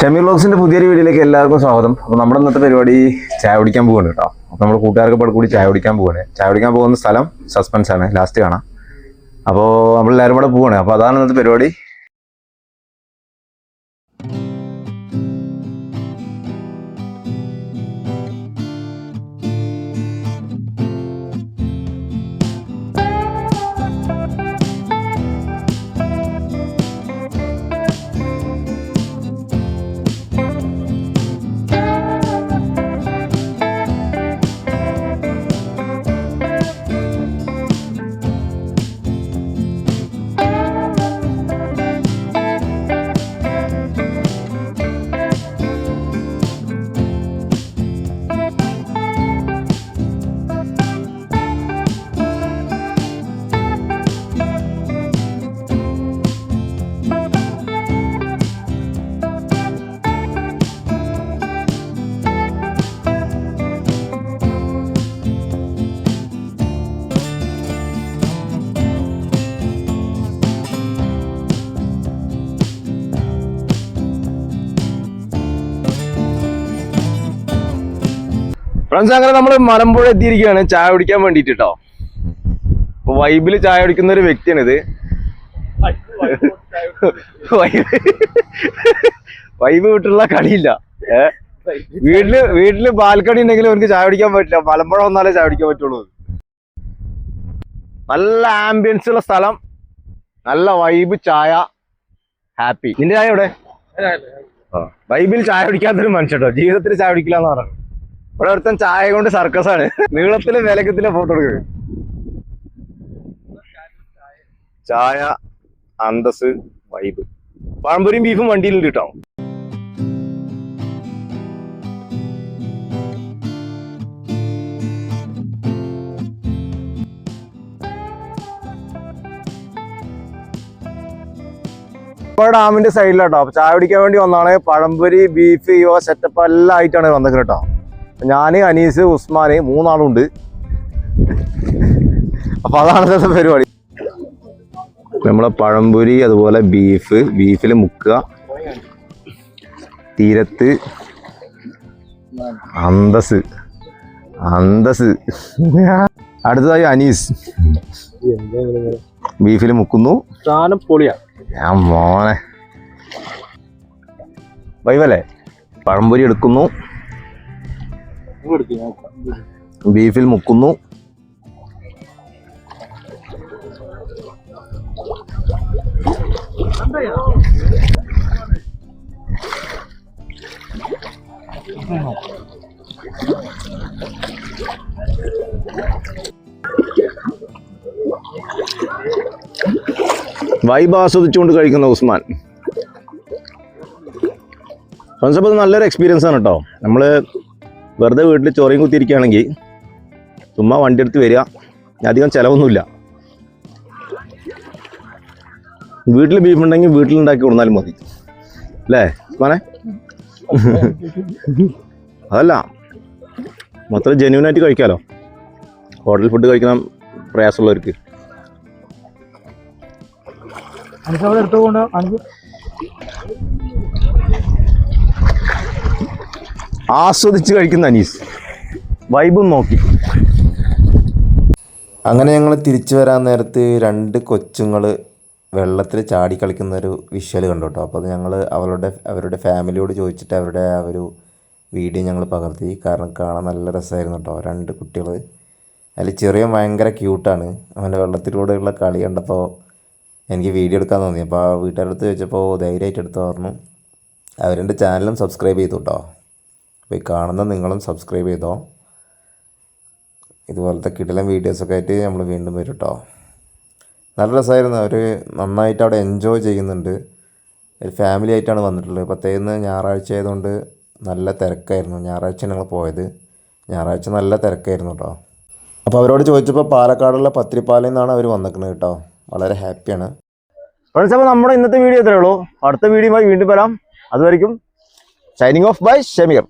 ഷമീർ ലോക്സിന്റെ പുതിയൊരു വീഡിയോയിലേക്ക് എല്ലാവർക്കും സ്വാഗതം. അപ്പോൾ നമ്മുടെ ഇന്നത്തെ പരിപാടി ചായ കുടിക്കാൻ പോവാണ് കേട്ടോ. അപ്പോൾ നമ്മൾ കൂട്ടുകാർക്ക് ഇപ്പോൾ കൂടി ചായ കുടിക്കാൻ പോവാണ്. ചായ കുടിക്കാൻ പോകുന്ന സ്ഥലം സസ്പെൻസ് ആണ് ലാസ്റ്റ് കാണാം. അപ്പോൾ നമ്മളെല്ലാവരും കൂടെ പോവാണ്. അപ്പോൾ അതാണ് ഇന്നത്തെ പരിപാടി. ഫ്രണ്ട്സ് അങ്ങനെ നമ്മൾ മലമ്പുഴ എത്തിയിരിക്കുകയാണ്. ചായ കുടിക്കാൻ വേണ്ടിയിട്ട് കേട്ടോ അപ്പൊ വൈബിൽ ചായ കുടിക്കുന്ന ഒരു വ്യക്തിയാണിത്. വൈബ് വൈബ് വിട്ടുള്ള കളിയില്ല. ഏഹ് വീട്ടിൽ വീട്ടിൽ ബാൽക്കണി ഉണ്ടെങ്കിലും അവർക്ക് ചായ കുടിക്കാൻ പറ്റില്ല. മലമ്പുഴ വന്നാലേ ചായ കുടിക്കാൻ പറ്റുള്ളൂ. നല്ല ആംബിയൻസ് ഉള്ള സ്ഥലം. നല്ല വൈബ് ചായ ഹാപ്പി നിന്റെ ചായ എവിടെ? വൈബിൽ ചായ കുടിക്കാത്തൊരു മനുഷ്യട്ടോ ജീവിതത്തിൽ ചായ കുടിക്കില്ല എന്ന് പറഞ്ഞു. ഇവിടെ ഒരുത്തൻ ചായ കൊണ്ട് സർക്കസ് ആണ്. നീളത്തിൽ വിലക്കത്തിലെ ഫോട്ടോ എടുക്കുക ചായ അന്തസ് വൈബ് പഴംപൊരിയും ബീഫും വണ്ടിയിലുണ്ട് കേട്ടോ ഇപ്പോൾ ഡാമിന്റെ സൈഡിലാട്ടോ ചായ കുടിക്കാൻ വേണ്ടി വന്നാണ് പഴംപൊരി ബീഫ് യോ സെറ്റപ്പ് എല്ലാം ആയിട്ടാണ് വന്നത് കേട്ടോ ഞാൻ അനീസ് ഉസ്മാന് മൂന്നാളുണ്ട്. അപ്പൊ അതാണ് ഇന്നത്തെ പരിപാടി. നമ്മളെ പഴംപൊരി അതുപോലെ ബീഫ് ബീഫിൽ മുക്കുക. തീരത്ത് അന്തസ്. അന്തസ്. അടുത്തതായി അനീസ്. ബീഫിൽ മുക്കുന്നു. സാധനം ഞാൻ മോനെ. വൈവല്ലേ? പഴംപൊരി എടുക്കുന്നു. ബീഫിൽ മുക്കുന്നു. വൈബ് ആസ്വദിച്ചുകൊണ്ട് കഴിക്കുന്ന ഉസ്മാൻ. ഫ്രണ്ട്സ് ഇത് നല്ലൊരു എക്സ്പീരിയൻസ് ആണ് കേട്ടോ നമ്മൾ വെറുതെ വീട്ടിൽ ചൊറിയും കുത്തിയിരിക്കുകയാണെങ്കിൽ ചുമ്മാ വണ്ടി എടുത്ത് വരിക. അധികം ചിലവൊന്നുമില്ല. വീട്ടിൽ ബീഫ് ഉണ്ടെങ്കിൽ വീട്ടിലുണ്ടാക്കി കൊടുത്താലും മതി. അല്ലേ? മോനെ? അതല്ല. മൊത്തം ജെന്യൂനായിട്ട് കഴിക്കാലോ. ഹോട്ടൽ ഫുഡ് കഴിക്കണം പ്രയാസമുള്ളവർക്ക്. ആസ്വദിച്ച് കഴിക്കുന്ന അനീസ്. വൈബും നോക്കി. അങ്ങനെ ഞങ്ങൾ തിരിച്ചു വരാൻ നേരത്ത് രണ്ട് കൊച്ചുങ്ങൾ വെള്ളത്തിൽ ചാടി കളിക്കുന്ന ഒരു വിഷ്വൽ കണ്ടു കേട്ടോ അപ്പോൾ അത് ഞങ്ങൾ അവരുടെ അവരുടെ ഫാമിലിയോട് ചോദിച്ചിട്ട് അവരുടെ ആ ഒരു വീഡിയോ ഞങ്ങൾ പകർത്തി. കാരണം കാണാൻ നല്ല രസമായിരുന്നു കേട്ടോ രണ്ട് കുട്ടികൾ അതിൽ ചെറിയ ഭയങ്കര ക്യൂട്ടാണ് അവന്റെ വെള്ളത്തിലൂടെയുള്ള കളി കണ്ടപ്പോൾ എനിക്ക് വീഡിയോ എടുക്കാൻ തോന്നി. അപ്പോൾ ആ വീട്ടുകാരുടെ അടുത്ത് ചോദിച്ചപ്പോൾ ധൈര്യമായിട്ട് എടുത്തു പറഞ്ഞു. അവരെന്റെ ചാനലും സബ്സ്ക്രൈബ് ചെയ്തു കേട്ടോ അപ്പോൾ ഈ കാണുന്ന നിങ്ങളും സബ്സ്ക്രൈബ് ചെയ്തോ. ഇതുപോലത്തെ കിടിലം വീഡിയോസൊക്കെ ആയിട്ട് നമ്മൾ വീണ്ടും വരും കേട്ടോ നല്ല രസമായിരുന്നു അവർ നന്നായിട്ട് അവിടെ എൻജോയ് ചെയ്യുന്നുണ്ട്. ഒരു ഫാമിലി ആയിട്ടാണ് വന്നിട്ടുള്ളത്. പ്രത്യേകിച്ച് ഞായറാഴ്ച ആയതുകൊണ്ട് നല്ല തിരക്കായിരുന്നു. ഞായറാഴ്ച ഞങ്ങൾ പോയത്. ഞായറാഴ്ച നല്ല തിരക്കായിരുന്നു കേട്ടോ അപ്പോൾ അവരോട് ചോദിച്ചപ്പോൾ പാലക്കാടുള്ള പത്തിരിപ്പാലയിൽ നിന്നാണ് അവർ വന്നിരിക്കുന്നത് കേട്ടോ വളരെ ഹാപ്പിയാണ് ഫ്രണ്ട്സ് അപ്പോൾ നമ്മുടെ ഇന്നത്തെ വീഡിയോ ഇത്രയേ ഉള്ളൂ. അടുത്ത വീഡിയോയുമായി വീണ്ടും വരാം. അതുവരെയും Signing off by Shamir.